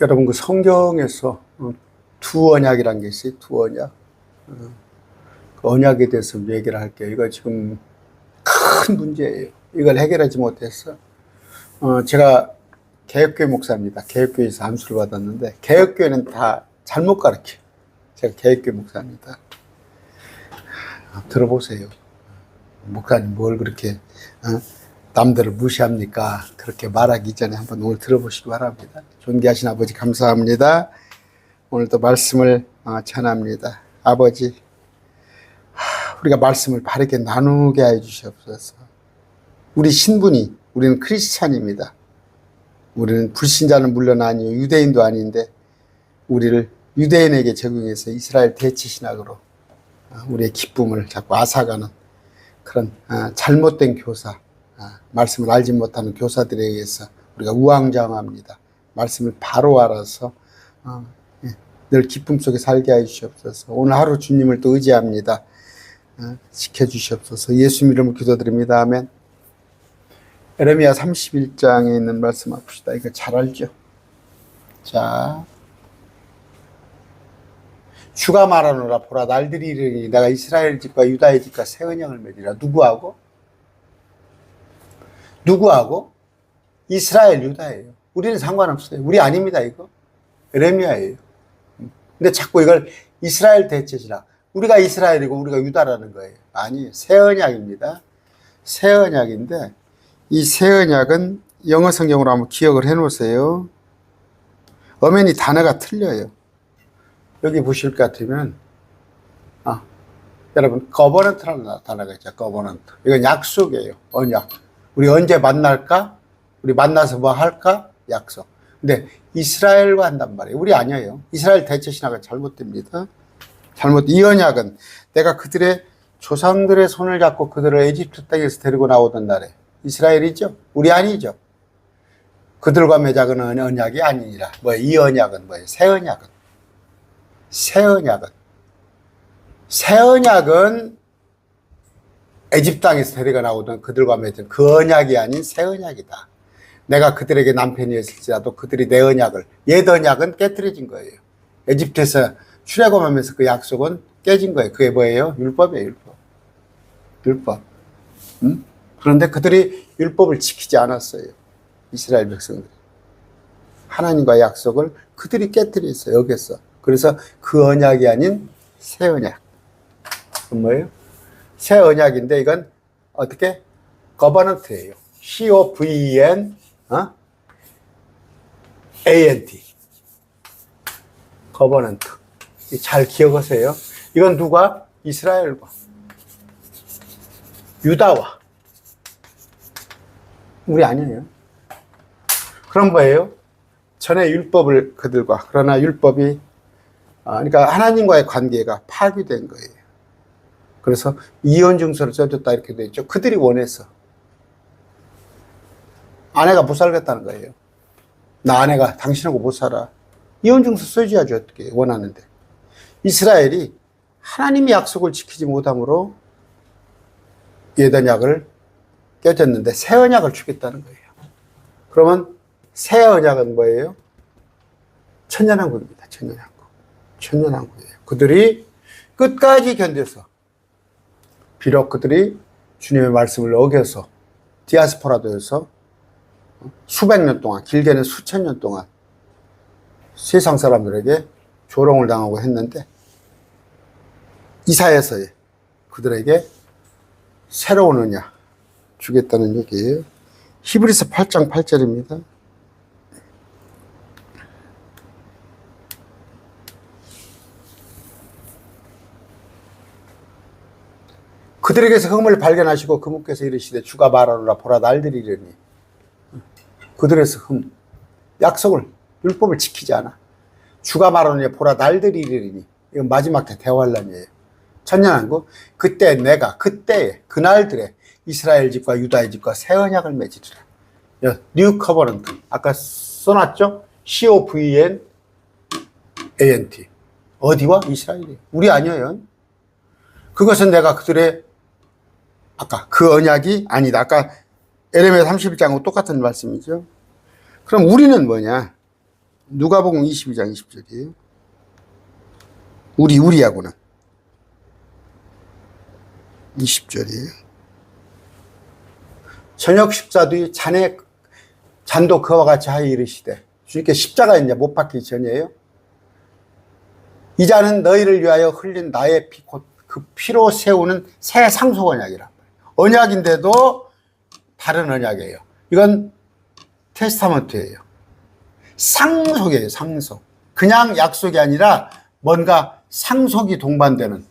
여러분 그 성경에서 어, 두 언약이란 게 있어요. 두 언약. 어, 그 언약에 대해서 얘기를 할게요. 이거 지금 큰 문제예요. 이걸 해결하지 못해서 어, 제가 개혁교회 목사입니다. 개혁교회에서 암수를 받았는데 개혁교회는 다 잘못 가르쳐. 제가 개혁교회 목사입니다. 아, 들어보세요. 목사님 뭘 그렇게 어? 남들을 무시합니까? 그렇게 말하기 전에 한번 오늘 들어보시기 바랍니다. 존귀하신 아버지 감사합니다. 오늘도 말씀을 어, 전합니다. 아버지 하, 우리가 말씀을 바르게 나누게 해 주시옵소서. 우리 신분이 우리는 크리스찬입니다. 우리는 불신자는 물론 아니요 유대인도 아닌데 우리를 유대인에게 적용해서 이스라엘 대치 신학으로 어, 우리의 기쁨을 자꾸 앗아가는 그런 어, 잘못된 교사, 어, 말씀을 알지 못하는 교사들에 의해서 우리가 우왕좌왕합니다. 말씀을 바로 알아서 어, 예, 늘 기쁨 속에 살게 해 주시옵소서. 오늘 하루 주님을 또 의지합니다. 어, 지켜주시옵소서. 예수 이름으로 기도드립니다. 아멘. 에레미야 31장에 있는 말씀 봅시다. 이거 잘 알죠? 자, 주가 말하노라 보라 날들이 이르니 내가 이스라엘 집과 유다의 집과 새 언약을 맺으라 누구하고 누구하고 이스라엘 유다예요. 우리는 상관없어요. 우리 아닙니다 이거 에레미야예요. 근데 자꾸 이걸 이스라엘 대체지라 우리가 이스라엘이고 우리가 유다라는 거예요. 아니 새 언약입니다. 새 언약인데 이 새 언약은 영어 성경으로 한번 기억을 해 놓으세요. 어면이 단어가 틀려요. 여기 보실 것 같으면, 아, 여러분, 거버넌트라는 단어가 있죠. 거버넌트. 이건 약속이에요. 언약. 우리 언제 만날까? 우리 만나서 뭐 할까? 약속. 근데 이스라엘과 한단 말이에요. 우리 아니에요. 이스라엘 대체 신학은 잘못됩니다. 잘못, 이 언약은 내가 그들의 조상들의 손을 잡고 그들을 에집트 땅에서 데리고 나오던 날에 이스라엘이죠. 우리 아니죠. 그들과 맺은 언약이 아니니라. 뭐, 이 언약은 뭐예요? 새 언약은. 새 언약은 새 언약은 에집트 땅에서 데려가 나오던 그들과 맺은 그 언약이 아닌 새 언약이다. 내가 그들에게 남편이었을지라도 그들이 내 언약을 옛 언약은 깨뜨려진 거예요. 에집트에서 출애굽하면서 그 약속은 깨진 거예요. 그게 뭐예요? 율법이에요. 율법. 율법. 음? 그런데 그들이 율법을 지키지 않았어요. 이스라엘 백성들이. 하나님과의 약속을 그들이 깨뜨렸어요. 여기서. 그래서 그 언약이 아닌 새 언약. 뭐예요? 새 언약인데 이건 어떻게? 거버넌트예요. C-O-V-E-N, 어? A-N-T. 거버넌트. 잘 기억하세요. 이건 누가? 이스라엘과 유다와 우리 아니에요. 그런 거예요. 전에 율법을 그들과 그러나 율법이 아, 그러니까 하나님과의 관계가 파괴된 거예요. 그래서 이혼 증서를 써줬다 이렇게 돼 있죠. 그들이 원해서 아내가 못 살겠다는 거예요. 나 아내가 당신하고 못 살아. 이혼 증서 써줘야지 어떻게 원하는데 이스라엘이 하나님의 약속을 지키지 못함으로 예단약을 깨졌는데 새 언약을 주겠다는 거예요. 그러면 새 언약은 뭐예요? 천년왕국입니다. 천년왕국. 천년왕국이에요. 그들이 끝까지 견뎌서 비록 그들이 주님의 말씀을 어겨서 디아스포라도 해서 수백 년 동안 길게는 수천 년 동안 세상 사람들에게 조롱을 당하고 했는데 이사에서의 그들에게 언약 주겠다는 얘기예요. 히브리서 8장 8절입니다. 그들에게서 흠을 발견하시고 그분께서 이르시되 주가 말하노라 보라 날들이 이르니 그들에서 흠 약속을 율법을 지키지 않아. 주가 말하노니 보라 날들이 이르니. 이건 마지막 때 대환란이에요. 천년왕국 그때 내가 그때 그날들에 이스라엘 집과 유다의 집과 새 언약을 맺으리라. 뉴 커버넌트 아까 써놨죠? C-O-V-N A-N-T 어디와? 이스라엘이. 우리 아니에요. 그것은 내가 그들의 아까 그 언약이 아니다. 아까 에레미야 31장하고 똑같은 말씀이죠. 그럼 우리는 뭐냐? 누가복음 22장 20절이에요. 우리 우리하고는 20절이에요. 저녁 식사 뒤 잔에 잔도 그와 같이 하여 이르시되 주님께 십자가에 이제 못 박기 전이에요. 이 잔은 너희를 위하여 흘린 나의 피, 곧그 피로 세우는 새 상속 말이에요. 언약인데도 다른 언약이에요. 이건 테스타먼트예요. 상속이에요, 상속. 그냥 약속이 아니라 뭔가 상속이 동반되는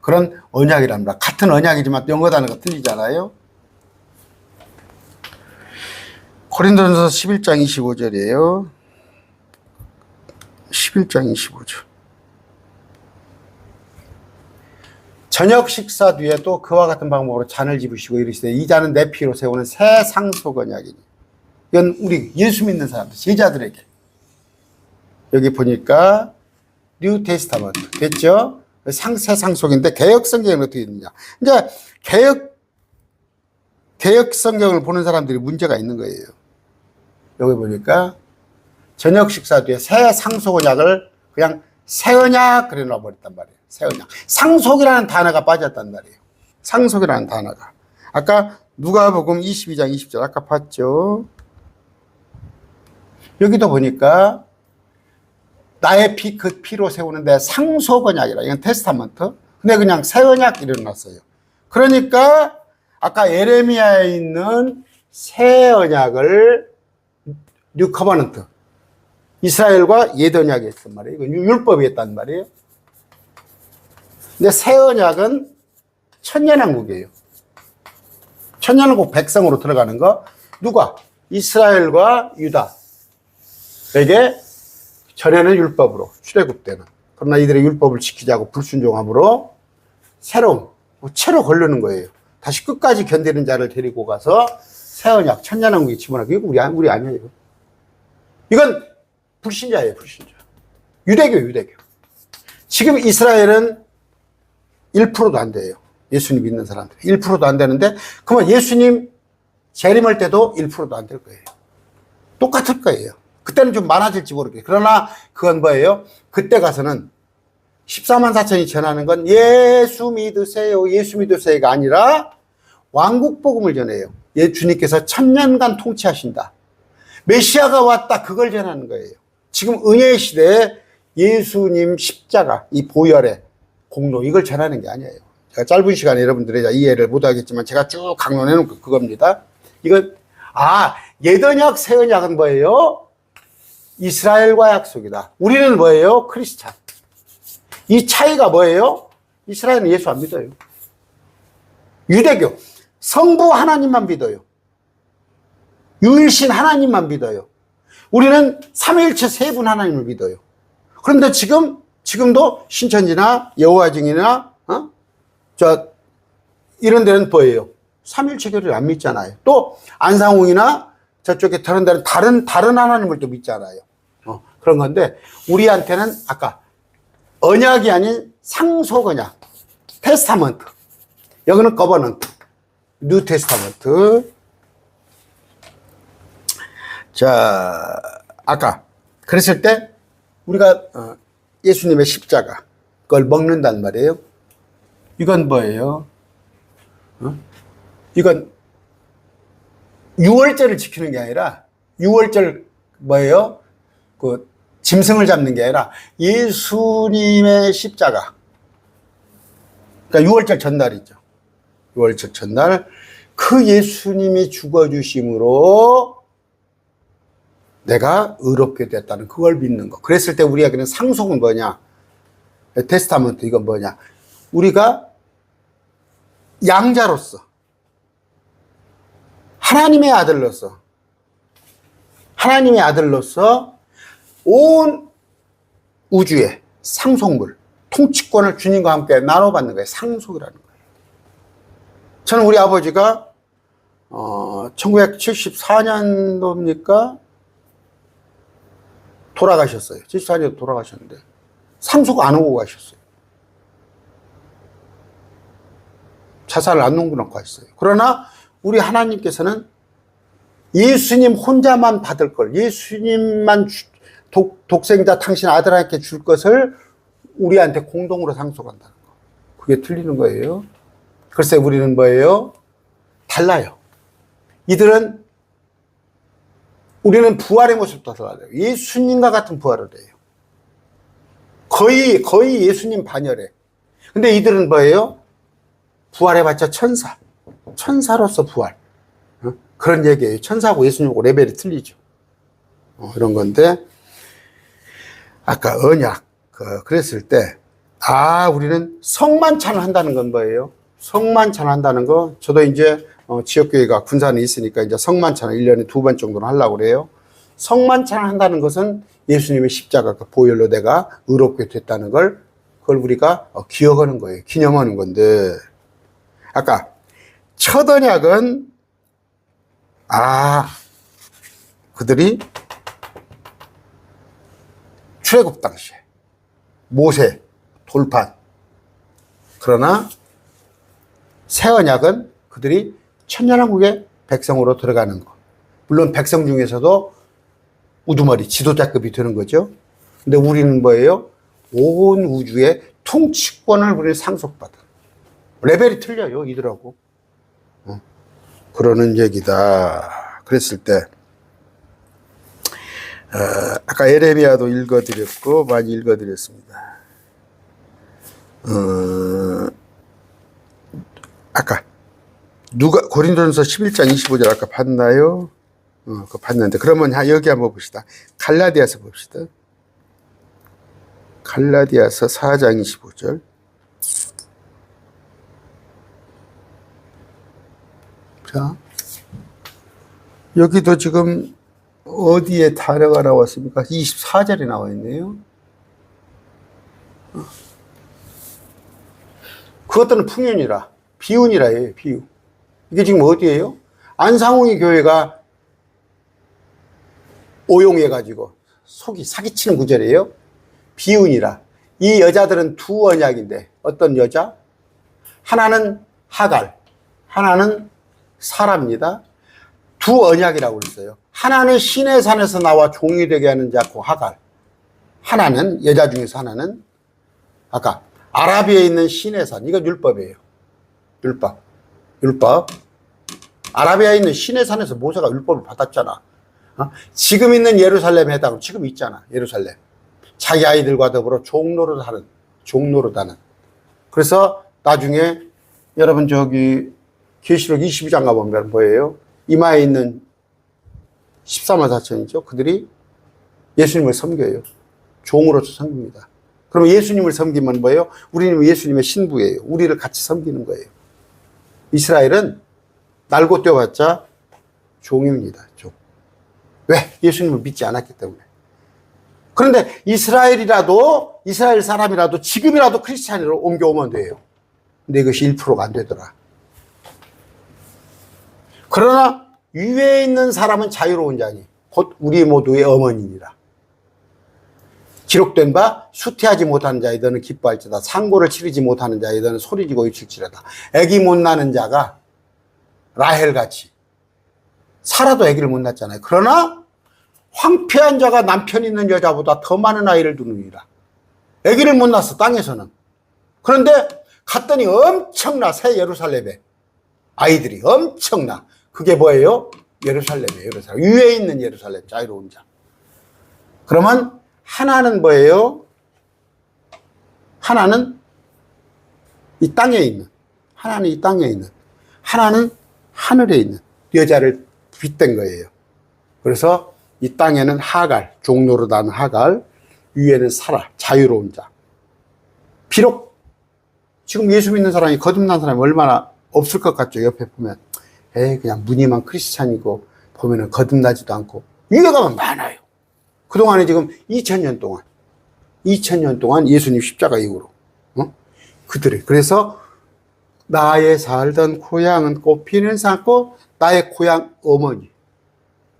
그런 언약이랍니다. 같은 언약이지만 영어 단어가 틀리잖아요. 고린도전서 11장 25절이에요. 11장 25절. 저녁 식사 뒤에도 그와 같은 방법으로 잔을 집으시고 이르시되 이 잔은 내 피로 세우는 새 상속 언약이니. 이건 우리 예수 믿는 사람들, 제자들에게. 여기 보니까 뉴 테스타먼트 됐죠? 상세 상속인데 개혁 성경은 어떻게 있느냐? 이제 개혁 개혁 성경을 보는 사람들이 문제가 있는 거예요. 여기 보니까 저녁 식사 뒤에 새 상속 언약을 그냥 새 언약 그래 놔 버렸단 말이에요. 새 언약. 상속이라는 단어가 빠졌단 말이에요. 상속이라는 단어가. 아까 누가복음 22장 20절 아까 봤죠? 여기도 보니까 나의 피, 그 피로 세우는데 상속 언약이라. 이건 테스타먼트. 근데 그냥 새 언약 이래놨어요. 그러니까 아까 에레미야에 있는 새 언약을 뉴 커버넌트. 이스라엘과 옛 언약이 있단 말이에요. 이건 율법이 있단 말이에요. 근데 새 언약은 천년왕국이에요. 천년왕국 백성으로 들어가는 거 누가? 이스라엘과 유다에게 전에는 율법으로 출애굽되는 그러나 이들의 율법을 지키자고 불순종함으로 새로운 뭐 채로 걸르는 거예요. 다시 끝까지 견디는 자를 데리고 가서 새 언약 집어넣고 이거 우리 아니- 우리 아니에요. 이건 불신자예요, 불신자. 유대교, 유대교. 지금 이스라엘은 1%도 안 돼요. 예수님 믿는 사람들. 1%도 안 되는데, 그러면 예수님 재림할 때도 1%도 안 될 거예요. 똑같을 거예요. 그때는 좀 많아질지 모르겠어요. 그러나 그건 뭐예요? 그때 가서는 14만 4천이 전하는 건 예수 믿으세요, 예수 믿으세요가 아니라 왕국 복음을 전해요. 예, 주님께서 천년간 통치하신다. 메시아가 왔다. 그걸 전하는 거예요. 지금 은혜의 시대에 예수님 십자가, 이 보혈의 공로, 이걸 전하는 게 아니에요. 제가 짧은 시간에 여러분들이 이해를 못 하겠지만 제가 쭉 강론해 놓은 거 그겁니다. 이건, 아, 예언약, 새언약은 뭐예요? 이스라엘과 약속이다. 우리는 뭐예요? 크리스찬. 이 차이가 뭐예요? 이스라엘은 예수 안 믿어요. 유대교. 성부 하나님만 믿어요. 유일신 하나님만 믿어요. 우리는 삼위일체 세 분 하나님을 믿어요. 그런데 지금 지금도 신천지나 여호와 증이나 어? 저 이런 데는 뭐예요? 삼일체 교를 안 믿잖아요. 또 안상홍이나 저쪽에 다른 데는 다른 다른 하나님을 또 믿잖아요. 어, 그런 건데 우리한테는 아까 언약이 아닌 상속 언약, 테스타먼트. 여기는 거버넌트, 뉴 테스타먼트. 자, 아까 그랬을 때 우리가 어, 예수님의 십자가 그걸 먹는단 말이에요. 이건 뭐예요? 어? 이건 유월절을 지키는 게 아니라 유월절 뭐예요? 그 짐승을 잡는 게 아니라 예수님의 십자가. 그러니까 유월절 전날이죠. 유월절 전날 그 예수님이 죽어 주심으로 내가 의롭게 됐다는 그걸 믿는 거. 그랬을 때 우리에게는 상속은 뭐냐? 테스타먼트 이건 뭐냐? 우리가 양자로서 하나님의 아들로서 하나님의 아들로서 온 우주의 상속물, 통치권을 주님과 함께 나눠받는 거예요. 상속이라는 거예요. 저는 우리 아버지가 어, 1974년도입니까? 돌아가셨어요. 74년도 돌아가셨는데 상속 안 오고 가셨어요. 자살을 안 농구놓고 하셨어요. 그러나 우리 하나님께서는 예수님 혼자만 받을 걸, 예수님만 주- 독, 독생자 당신 아들한테 줄 것을 우리한테 공동으로 상속한다는 거. 그게 틀리는 거예요. 글쎄, 우리는 뭐예요? 달라요. 이들은 우리는 부활의 모습도 달라요. 예수님과 같은 부활을 해요. 거의, 거의 예수님 반열에. 근데 이들은 뭐예요? 부활해봤자 천사. 천사로서 부활. 어? 그런 얘기예요. 천사하고 예수님하고 레벨이 틀리죠. 어, 이런 건데, 아까 언약, 그, 그랬을 때, 아, 우리는 성만찬을 한다는 건 뭐예요? 성만찬 한다는 거, 저도 이제, 어, 지역교회가 군산에 있으니까 이제 성만찬을 1년에 두 번 정도는 하려고 그래요. 성만찬을 한다는 것은 예수님의 십자가 그 보혈로 내가 의롭게 됐다는 걸, 그걸 우리가 어, 기억하는 거예요. 기념하는 건데, 아까, 첫 언약은, 아, 그들이 출애굽 당시에 모세 돌판 그러나 새 언약은 그들이 천년왕국의 백성으로 들어가는 거. 물론 백성 중에서도 우두머리 지도자급이 되는 거죠. 근데 우리는 뭐예요? 온 우주의 통치권을 우리는 상속받아. 레벨이 틀려요 이들하고. 어, 그러는 얘기다. 그랬을 때 어, 아까 에레미야도 읽어드렸고 많이 읽어드렸습니다. 어, 아까 누가 고린도전서 11장 25절 아까 봤나요? 어, 그거 봤는데 그러면 하- 여기 한번 봅시다. 갈라디아서 봅시다. 갈라디아서 4장 25절. 자, 여기도 지금 어디에 단어가 나왔습니까? 24절에 나와 있네요. 어. 그것들은 풍윤이라, 비운이라 해요, 비운. 이게 지금 어디예요? 안상홍이 교회가 오용해가지고 속이 사기치는 구절이에요. 비운이라. 이 여자들은 두 언약인데, 어떤 여자? 하나는 하갈, 하나는 사랍니다. 두 언약이라고 그랬어요. 하나는 신의 산에서 나와 종이 되게 하는 자고 하갈. 하나는 여자 중에서 하나는 아까 아라비아에 있는 신의 산. 이거 율법이에요. 율법. 율법. 아라비아에 있는 신의 산에서 모세가 율법을 받았잖아. 어? 지금 있는 예루살렘에 해당으로 지금 있잖아. 예루살렘. 자기 아이들과 더불어 종로를 하는 종로를 하는. 그래서 나중에 여러분 저기 계시록 22장 가보면 뭐예요? 이마에 있는 13만 4천이죠. 그들이 예수님을 섬겨요. 종으로서 섬깁니다. 그러면 예수님을 섬기면 뭐예요? 우리는 예수님의 신부예요. 우리를 같이 섬기는 거예요. 이스라엘은 날고 뛰어봤자 종입니다. 종. 왜? 예수님을 믿지 않았기 때문에. 그런데 이스라엘이라도, 이스라엘 사람이라도 지금이라도 크리스찬으로 옮겨오면 돼요. 근데 이것이 1%가 안 되더라. 그러나 위에 있는 사람은 자유로운 자니 곧 우리 모두의 어머니니라. 기록된 바 수태하지 못하는 자이더는 기뻐할지다. 상고를 치르지 못하는 자이더는 소리지고 일칠지라다. 애기 못 낳는 자가 라헬같이 살아도 애기를 못 낳잖아요. 그러나 황폐한 자가 남편 있는 여자보다 더 많은 아이를 두느니라. 애기를 못 낳았어 땅에서는. 그런데 갔더니 엄청나 새 예루살렘에 아이들이 엄청나. 그게 뭐예요? 예루살렘이에요. 예루살렘. 위에 있는 예루살렘, 자유로운 자. 그러면 하나는 뭐예요? 하나는 이 땅에 있는, 하나는 이 땅에 있는, 하나는 하늘에 있는 여자를 빗댄 거예요. 그래서 이 땅에는 하갈, 종로로 난 하갈, 위에는 사라, 자유로운 자. 비록 지금 예수 믿는 사람이 거듭난 사람이 얼마나 없을 것 같죠. 옆에 보면. 에이, 그냥 무늬만 크리스찬이고, 보면은 거듭나지도 않고. 가면 많아요. 그동안에 지금 2000년 동안, 2000년 동안 예수님 십자가 이후로, 어? 그들이. 그래서, 나의 살던 고향은 꽃피는 산고, 나의 고향 어머니.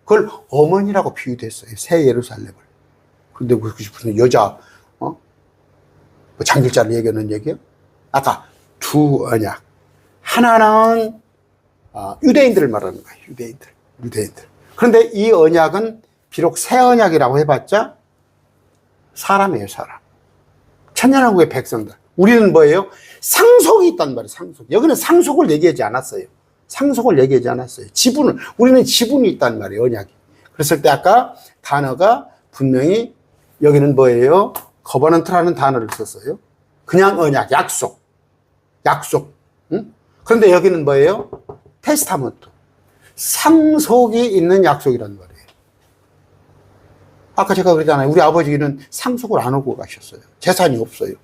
그걸 어머니라고 비유됐어요. 새 예루살렘을. 근데 그것이 무슨 여자, 어? 뭐 장길자를 얘기하는 얘기요? 아까 두 언약. 하나는 아, 유대인들을 말하는 거예요. 유대인들. 유대인들. 그런데 이 언약은 비록 새 언약이라고 해봤자 사람이에요, 사람. 천년왕국의 백성들. 우리는 뭐예요? 상속이 있단 말이에요, 상속. 여기는 상속을 얘기하지 않았어요. 상속을 얘기하지 않았어요. 지분을, 우리는 지분이 있단 말이에요, 언약이. 그랬을 때 아까 단어가 분명히 여기는 뭐예요? 거버넌트라는 단어를 썼어요. 그냥 언약, 약속. 약속. 응? 그런데 여기는 뭐예요? 테스타먼트. 상속이 있는 약속이란 말이에요. 아까 제가 그랬잖아요. 우리 아버지는 상속을 안 하고 가셨어요. 재산이 없어요.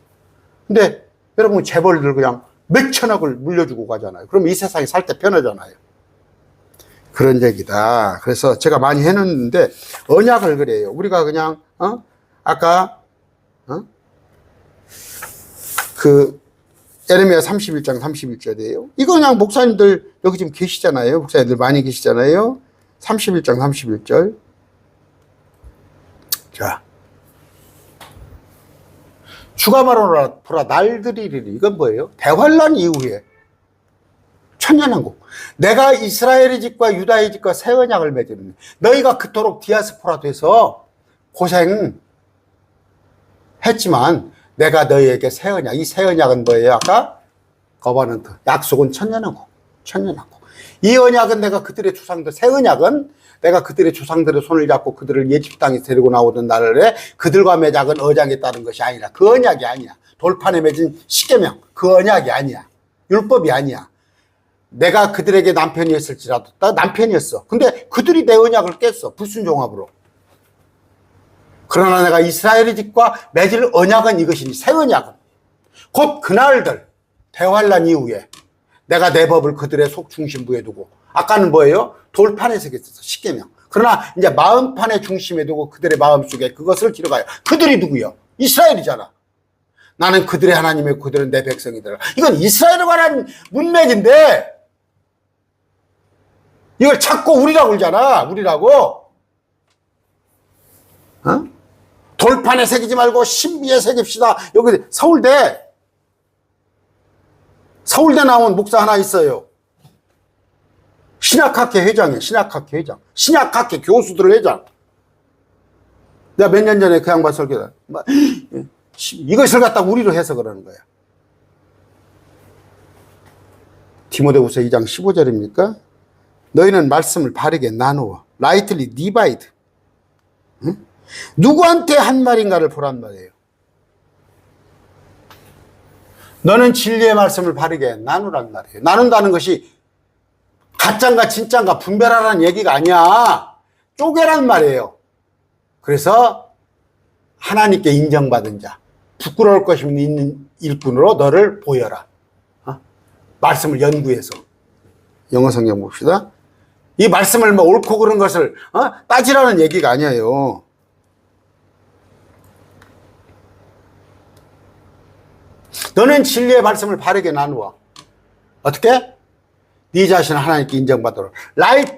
근데 여러분 재벌들 그냥 몇 천억을 물려주고 가잖아요. 그럼 이 세상에 살 때 편하잖아요. 그런 얘기다. 그래서 제가 많이 해놨는데 언약을 그래요. 우리가 그냥 어? 아까 어? 그 에레미야 31장 31절이에요. 이거 그냥 목사님들 여기 지금 계시잖아요. 목사님들 많이 계시잖아요. 31장 31절. 자. 주가 말하노라 보라 날들이리리 이건 뭐예요? 대환란 이후에 천년왕국 내가 이스라엘의 집과 유다의 집과 새 언약을 맺으는 너희가 그토록 디아스포라 돼서 고생 했지만 내가 너희에게 새 언약 이 새 언약은 뭐예요? 아까 거버넌트 약속은 천년왕국 천년왕국 이 언약은 내가 그들의 조상들 새 언약은 내가 그들의 조상들의 손을 잡고 그들을 예집 땅에 데리고 나오던 날에 그들과 맺은 언약에 따른 것이 아니라 그 언약이 아니야. 돌판에 맺은 십계명 그 언약이 아니야. 율법이 아니야. 내가 그들에게 남편이었을지라도 나 남편이었어. 근데 그들이 내 언약을 깼어. 불순종합으로. 그러나 내가 이스라엘의 집과 맺을 언약은 이것이니 새 언약은 곧 그날들 대환란 이후에 내가 내 법을 그들의 속 중심부에 두고 아까는 뭐예요? 돌판에 새겼었어. 십계명. 그러나 이제 마음판의 중심에 두고 그들의 마음속에 그것을 들어가요. 그들이 누구요? 이스라엘이잖아. 나는 그들의 하나님의 그들은 내 백성이더라. 이건 이스라엘에 관한 문맥인데 이걸 자꾸 우리라고 그러잖아. 우리라고. 어? 돌판에 새기지 말고 신비에 새깁시다. 여기 서울대 서울대 나온 목사 하나 있어요. 신학학회 회장이에요. 신학학회 회장. 신학학회 교수들 회장. 내가 몇 년 전에 그 양반 설교다. 막, 이것을 갖다 우리로 해서 그러는 거야. 디모데후서 2장 15절입니까? 너희는 말씀을 바르게 나누어 라이틀리 디바이드 응? 누구한테 한 말인가를 보란 말이에요. 너는 진리의 말씀을 바르게 나누란 말이에요. 나눈다는 것이 가짜인가 진짜인가 분별하라는 얘기가 아니야. 쪼개란 말이에요. 그래서 하나님께 인정받은 자, 부끄러울 것이 있는 일꾼으로 너를 보여라. 어? 말씀을 연구해서. 영어 성경 봅시다. 이 말씀을 뭐 옳고 그른 것을 어? 따지라는 얘기가 아니에요. 너는 진리의 말씀을 바르게 나누어. 어떻게? 네 자신을 하나님께 인정받도록. 라이트,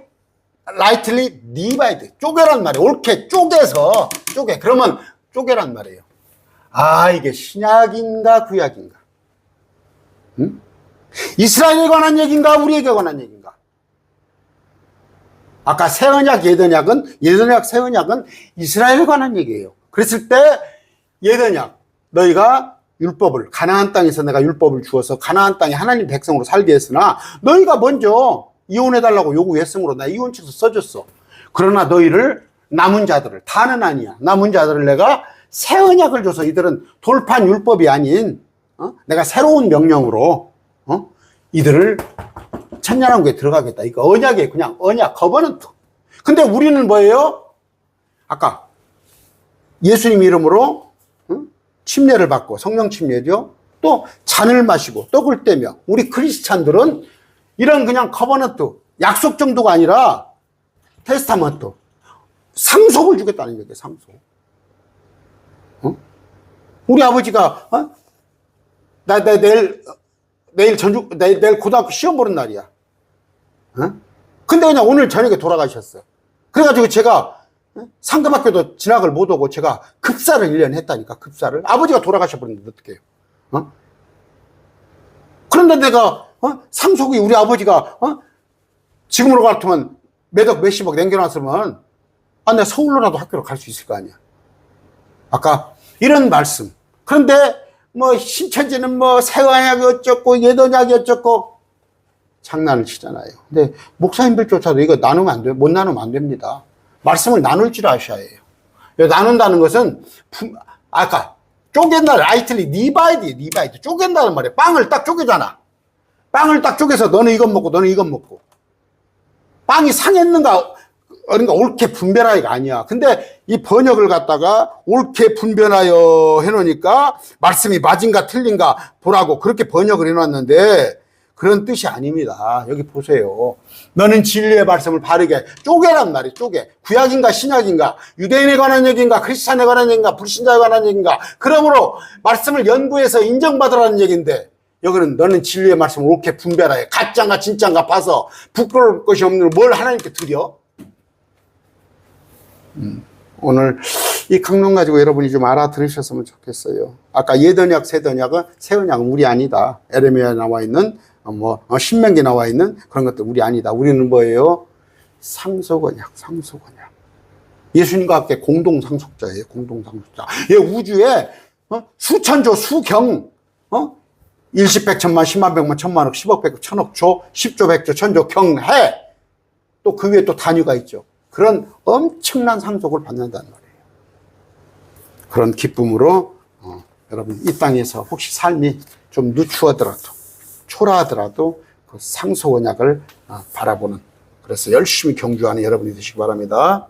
라이틀리 디바이드. 쪼개란 말이에요. 옳게 쪼개서, 쪼개. 그러면 쪼개란 말이에요. 아, 이게 신약인가 구약인가? 응? 이스라엘에 관한 얘기인가 우리에게 관한 얘기인가? 아까 새 언약, 옛 언약은 옛 언약, 새 언약은 이스라엘에 관한 얘기예요. 그랬을 때옛 언약 너희가 율법을 가나안 땅에서 내가 율법을 주어서 가나안 땅에 하나님 백성으로 살게 했으나 너희가 먼저 이혼해 달라고 요구했으므로 나 이혼처서 써줬어. 그러나 너희를 남은 자들을 다는 아니야. 남은 자들을 내가 새 언약을 줘서 이들은 돌판 율법이 아닌 어? 내가 새로운 명령으로 어? 이들을 천년왕국에 들어가겠다. 이거 언약에 그냥 언약 거버넌트. 근데 우리는 뭐예요? 아까 예수님 이름으로 침례를 받고 성령 침례죠. 또 잔을 마시고 떡을 떼며 우리 크리스찬들은 이런 그냥 커버넌트 약속 정도가 아니라 테스타먼트 상속을 주겠다는 얘기예요. 상속. 어? 우리 아버지가 어? 나, 나 내일 내일 전주 내일, 내일 고등학교 시험 보는 날이야. 어? 근데 그냥 오늘 저녁에 돌아가셨어. 그래가지고 제가 상금학교도 진학을 못 오고 제가 급사를 1년 했다니까, 급사를. 아버지가 돌아가셔버렸는데 어떡해요? 어? 그런데 내가, 어? 상속이 우리 아버지가, 어? 지금으로 같으면 몇억 몇십억 남겨놨으면, 아, 내가 서울로라도 학교를 갈 수 있을 거 아니야. 아까 이런 말씀. 그런데 뭐 신천지는 뭐 새언약이 어쩌고 예언약이 어쩌고 장난을 치잖아요. 근데 목사님들조차도 이거 나누면 안 돼요. 못 나누면 안 됩니다. 말씀을 나눌 줄 아셔야 해요. 나눈다는 것은 분- 아까 쪼갠다 라이틀리 니바이디 니바이디 쪼갠다는 말이에요. 빵을 딱 쪼개잖아. 빵을 딱 쪼개서 너는 이것 먹고 너는 이것 먹고 빵이 상했는가 그러니까 옳게 분별하기가 아니야. 근데 이 번역을 갖다가 옳게 분별하여 해놓으니까 말씀이 맞은가 틀린가 보라고 그렇게 번역을 해놨는데 그런 뜻이 아닙니다. 여기 보세요. 너는 진리의 말씀을 바르게 쪼개란 말이 쪼개. 구약인가 신약인가 유대인에 관한 얘기인가 크리스찬에 관한 얘기인가 불신자에 관한 얘기인가 그러므로 말씀을 연구해서 인정받으라는 얘기인데 여기는 너는 진리의 말씀을 옳게 분별하여 가짜인가 진짜인가 봐서 부끄러울 것이 없는 뭘 하나님께 드려? 오늘 이 강론 가지고 여러분이 좀 알아들으셨으면 좋겠어요. 아까 예던약, 세던약은 세언약은 우리 아니다. 에레미야에 나와 있는 어, 뭐 어, 신명기 나와 있는 그런 것들 우리 아니다. 우리는 뭐예요? 상속언약, 상속언약. 예수님과 함께 공동 상속자예요. 공동 상속자. 예, 우주에 어? 수천조, 수경, 어? 일십, 백천만, 십만, 백만, 천만억, 십억, 백억, 천억, 조, 십조, 백조, 천조, 경, 해. 또 그 위에 또 단위가 있죠. 그런 엄청난 상속을 받는다는 말이에요. 그런 기쁨으로 어, 여러분 이 땅에서 혹시 삶이 좀 누추하더라도 초라하더라도 그 상속 언약을 어, 바라보는 그래서 열심히 경주하는 여러분이 되시기 바랍니다.